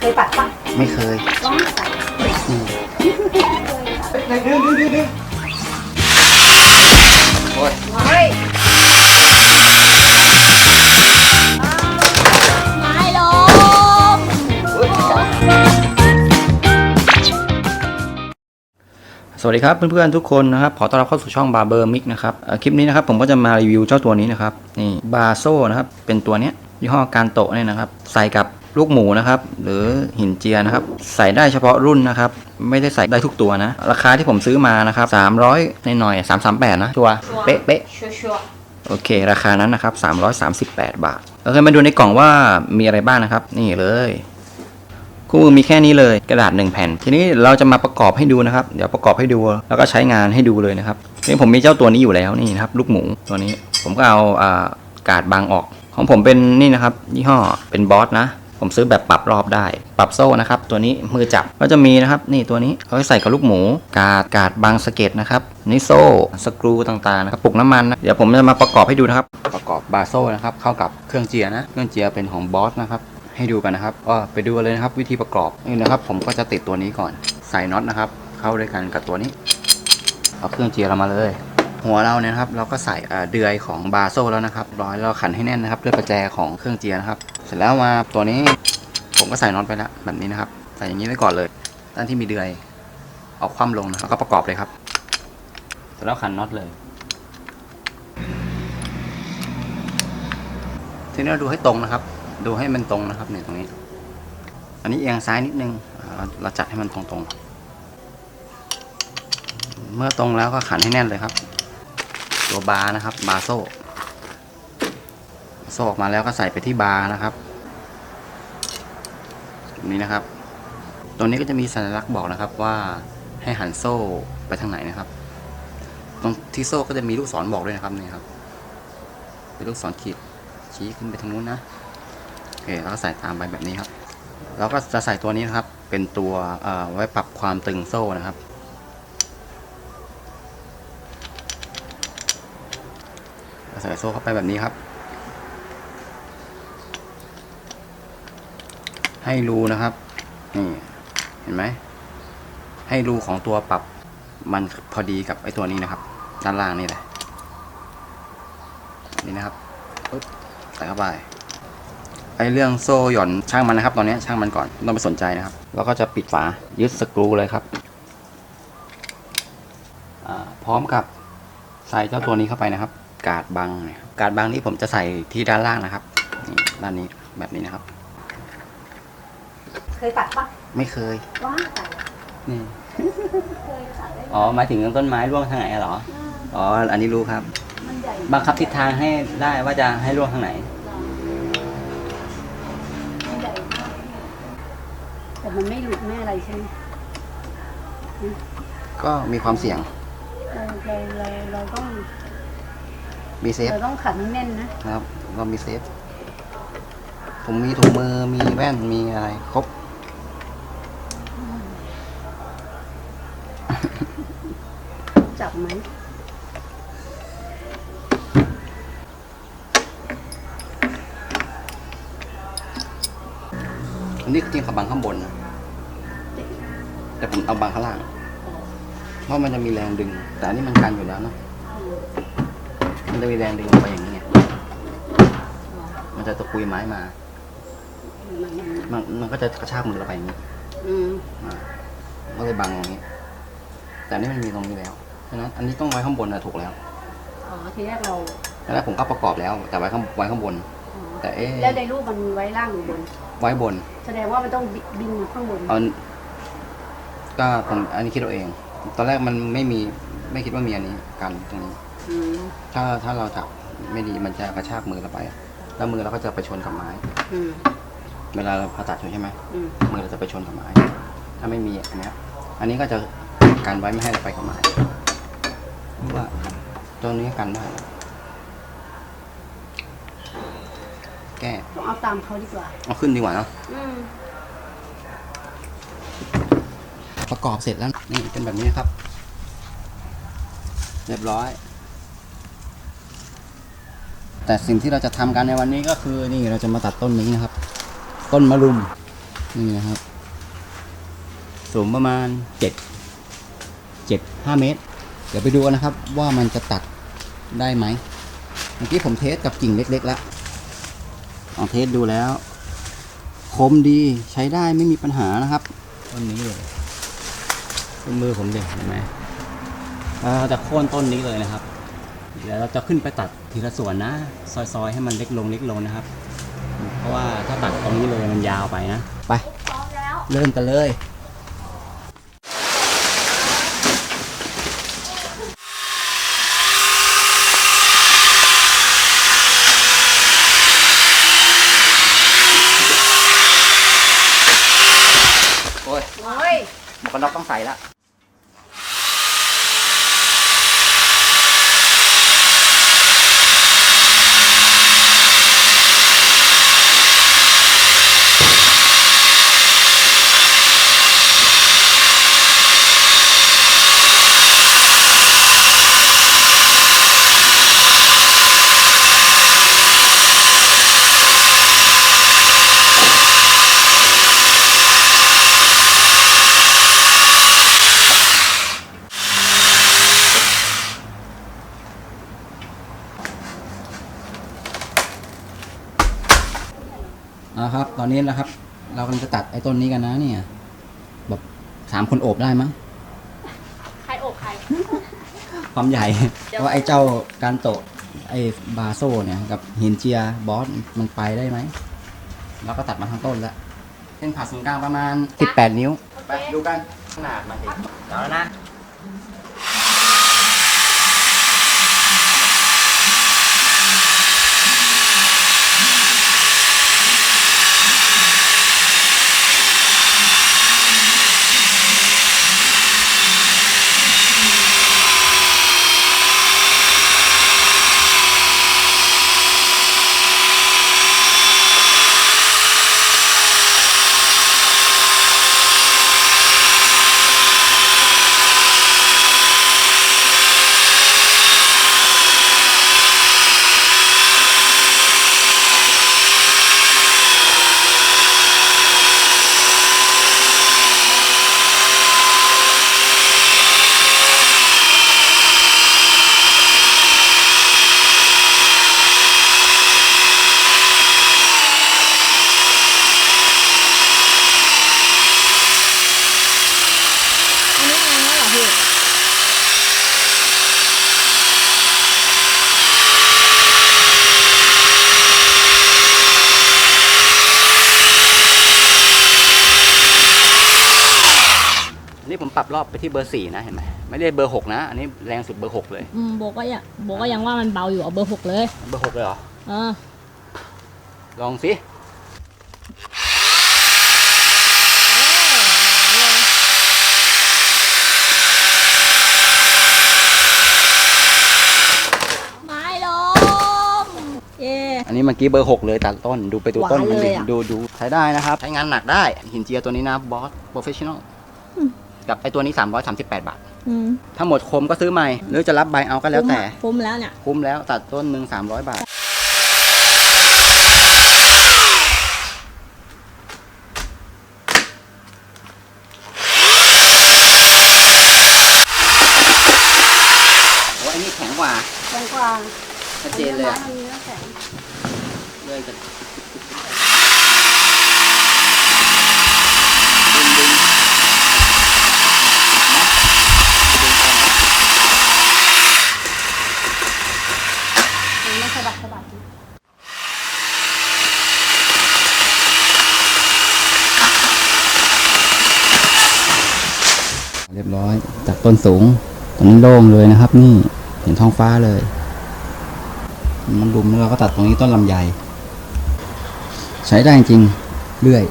เคยปัดปะไม่เคยลองใส่อืมไหนดึงดึงดึงดึงโอ้ยเฮ้ยไม้ลมสวัสดีครับเพื่อนๆทุกคนนะครับขอต้อนรับเข้าสู่ช่องบาร์เบอร์มิกนะครับเอ่อคลิปนี้นะครับผมก็จะมารีวิวเจ้าตัวนี้นะครับนี่บาโซนะครับเป็นตัวเนี้ยยี่ห้อการโตะเนี่ยนะครับใส่กับ ลูกหมูนะครับ หรือหินเจียนะครับ ใส่ได้เฉพาะรุ่นนะครับ ไม่ได้ใส่ได้ทุกตัวนะ ราคาที่ผมซื้อมานะครับ 300หน่อยๆ338 นะชัวร์เป๊ะเป๊ะชัวร์ชัวร์โอเค ราคานั้นนะครับ 338 บาทโอเคมาดูในกล่องว่ามีอะไรบ้างนะครับ นี่เลยคู่มือมีแค่นี้เลยกระดาษ 1 แผ่น ทีนี้เราจะมาประกอบให้ดูนะครับ เดี๋ยวประกอบให้ดู แล้วก็ใช้งานให้ดูเลยนะครับนี่ผมมีเจ้าตัวนี้อยู่แล้วนี่นะครับ ลูกหมูตัวนี้ ผมก็เอาอ่ากาดบางออก ของผมเป็นนี่นะครับยี่ห้อเป็นบอสนะ ผมซื้อแบบปรับรอบได้ ปรับโซ่นะครับ ตัวนี้มือจับก็จะมีนะครับ นี่ตัวนี้เอาไว้ใส่กับลูกหมู กาดกาดบางสเก็ตนะครับนี่โซ่สกรูต่างๆนะครับปุกน้ำมันนะเดี๋ยวผมจะมาประกอบให้ดูนะครับ ประกอบบาโซ่นะครับเข้ากับเครื่องเจียนะเครื่องเจียเป็นของบอสนะครับให้ดูกันนะครับก็ไปดูเลยนะครับ วิธีประกอบนี่นะครับ ผมก็จะติดตัวนี้ก่อนใส่น็อตนะครับ เข้าด้วยกันกับตัวนี้เอาเครื่องเจียเรามาเลย หัวเราเนี่ยนะครับ เราก็ใส่เอ่อเดือยของบาโซ่แล้วนะครับ ร้อยเราขันให้แน่นนะครับด้วยประแจของเครื่องเจียนะครับ เสร็จแล้วมาตัวนี้ ก็ใส่น็อตไปแล้วแบบนี้นะครับ ใส่อย่างนี้ไว้ก่อนเลยด้านที่มีเดือย เอาคว่ำลงนะแล้วก็ประกอบเลยครับเสร็จแล้วขันน็อตเลย ทีนี้เราดูให้ตรงนะครับ ดูให้มันตรงนะครับเนี่ยตรงนี้ อันนี้เอียงซ้ายนิดนึงอ่าเราเราจัดให้มันตรงๆ เมื่อตรงแล้วก็ขันให้แน่นเลยครับ ตัวบาร์นะครับ บาร์โซ่ โซ่ออกมาแล้วก็ใส่ไปที่บาร์นะครับแบบ นี้นะครับ ตรงนี้ก็จะมีสัญลักษณ์บอกนะครับว่าให้หันโซ่ไปทางไหนนะครับ ตรงที่โซ่ก็จะมีลูกศรบอกด้วยนะครับนี่ครับ เป็นลูกศรขีดชี้ขึ้นไปทางนู้นนะโอเคแล้วก็ใส่ตามไปแบบนี้ครับแล้วก็จะใส่ตัวนี้นะครับ เป็นตัวเอ่อไว้ปรับความตึงโซ่นะครับใส่โซ่เข้าไปแบบนี้ครับ ให้รูนะครับ นี่ เห็นไหม ให้รูของตัวปรับมันพอดีกับไอ้ตัวนี้นะครับ ด้านล่างนี่แหละ นี่นะครับปึ๊บใส่เข้าไป ไอ้เรื่องโซ่หย่อนช่างมันนะครับ ตอนนี้ช่างมันก่อนไม่ต้องไปสนใจนะครับ แล้วก็จะปิดฝายึดสกรูเลยครับ พร้อมกับใส่เจ้าตัวนี้เข้าไปนะครับ กาดบัง กาดบังนี้ผมจะใส่ที่ด้านล่างนะครับด้านนี้แบบนี้นะครับ เคยปัดปะไม่เคยว้าใส่นี่เคยปัดได้อ๋อหมายถึงต้นไม้ร่วงทางไหนอะเหรออ๋ออันนี้รู้ครับ มันใหญ่บังคับทิศทางให้ได้ว่าจะให้ร่วงทางไหน มันใหญ่มากแต่มันไม่หลุดไม่อะไรใช่ไหมก็มีความเสี่ยงเราเราเราเราต้องมีเซฟเราต้องขันให้แน่นนะนะครับเรามีเซฟผมมีถุงมือมีแว่นมีอะไร ครบ นนี้จริงเขาบังข้างบนนะแต่ผมเอาบังข้างล่าง เพราะมันจะมีแรงดึง แต่อันนี้มันกันอยู่แล้วเนาะมันจะมีแรงดึงออกไปอย่างนี้ไงมันจะตะกุยไม้มามันมันมันมันก็จะกระชากมือเราไปอย่างนี้อืมอ่าก็เลยบังตรงนี้ แต่อันนี่มันมีตรงนี้แล้วฉะนั้นอันนี้ต้องไว้ข้างบนนะถูกแล้ว อ๋อ ทีแรกเราตอนแรกผมก็ประกอบแล้ว แต่ไว้ข้างไว้ข้างบนอ๋อ แต่เอ๊ะแล้วในรูปมันไว้ล่างหรือบน ไว้บน แสดงว่ามันต้องบิบินข้างบนเอาก็ผมอันนี้คิดเอาเอง ตอนแรกมันไม่มีไม่คิดว่ามีอันนี้กันตรงนี้ อืมถ้าถ้าเราจับไม่ดีมันจะกระชากมือเราไป แล้วมือเราก็จะไปชนกับไม้ อืมเวลาเราผ่าตัดใช่ไหมอืมมือเราจะไปชนกับไม้ ถ้าไม่มีอันเนี้ยอันนี้ก็จะกันไว้ไม่ให้เราไปกับไม้ว่าตัวนี้กันได้ แก้ต้องเอาตามเขาดีกว่า เอาขึ้นดีกว่าเนาะอืมประกอบเสร็จแล้วนี่เป็นแบบนี้นะครับ เรียบร้อย แต่สิ่งที่เราจะทำกันในวันนี้ก็คือนี่เราจะมาตัดต้นนี้นะครับ ต้นมะรุมนี่นะครับสูงประมาณเจ็ดเจ็ดห้าเมตร เดี๋ยวไปดูกันนะครับว่ามันจะตัดได้ไหมเมื่อกี้ผมเทสกับกิ่งเล็กๆแล้ว ลองเทสดูแล้ว คมดีใช้ได้ไม่มีปัญหานะครับต้นนี้เลยต้นมือผมเด็กเห็นไหมเราจะโค่นต้นนี้เลยนะครับเดี๋ยวเราจะขึ้นไปตัดทีละส่วนนะ ซอยๆ ให้มันเล็กลงเล็กลงนะครับ เพราะว่าถ้าตัดตรงนี้เลยมันยาวไปนะ ไปพร้อมแล้วเริ่มกันเลย โอ้ยโอ้ยหมวกกันน็อกต้องใส่ละ เอาครับ ตอนนี้นะครับ เรากำลังจะตัดไอ้ต้นนี้กันนะเนี่ย แบบสามคนโอบได้มั้ง ใครอกใคร ความใหญ่ เดี๋ยว ว่าไอ้เจ้าการโตะไอ้บาโซเนี่ย กับหินเจียบอสมันไปได้ไหม เราก็ตัดมาทั้งต้นแล้วเส้นผ่าศูนย์กลางประมาณ 18 นิ้วไปดูกันขนาดมันเองเอาแล้วนะ นนี้ผมปรับรอบไปที่เบอร์สี่นะเห็นไหมไม่ได้เบอร์หกนะ อันนี้แรงสุดเบอร์หกเลยอืมโบก็ยังโบก็ยังว่ามันเบาอยู่เอาเบอร์หกเลยเบอร์หกเลยเหรอ เออลองสิไม้ลมเย่อันนี้เมื่อกี้เบอร์หกเลยตัดต้นดูไปดูต้นหวานมันเลดิยอะดูดูใช้ได้นะครับ ใช้งานหนักได้หินเจียตัวนี้นะบอสโปรเฟชชั่นอล กับไอตัวนี้ 338 บาท อืมถ้าหมดคมก็ซื้อใหม่ หรือจะรับใบเอาก็แล้วแต่ คุ้มแล้วเนี่ย คุ้มแล้วตัดต้นหนึ่ง300 บาท โอ้ยอันนี้แข็งกว่าแตงกวาชัดเจนเลยอะ อันนี้นะแข็ง เลยกันดึงดึงดึงไปนะ มันไม่สะบัดสะบัดนะ เรียบร้อยจาก ต้นสูงตอนนี้โล่งเลยนะครับ นี่เห็นท้องฟ้าเลย มันดุมแล้วเราก็ตัดตรงนี้ต้นลำไยใช้ได้จริงเรื่อย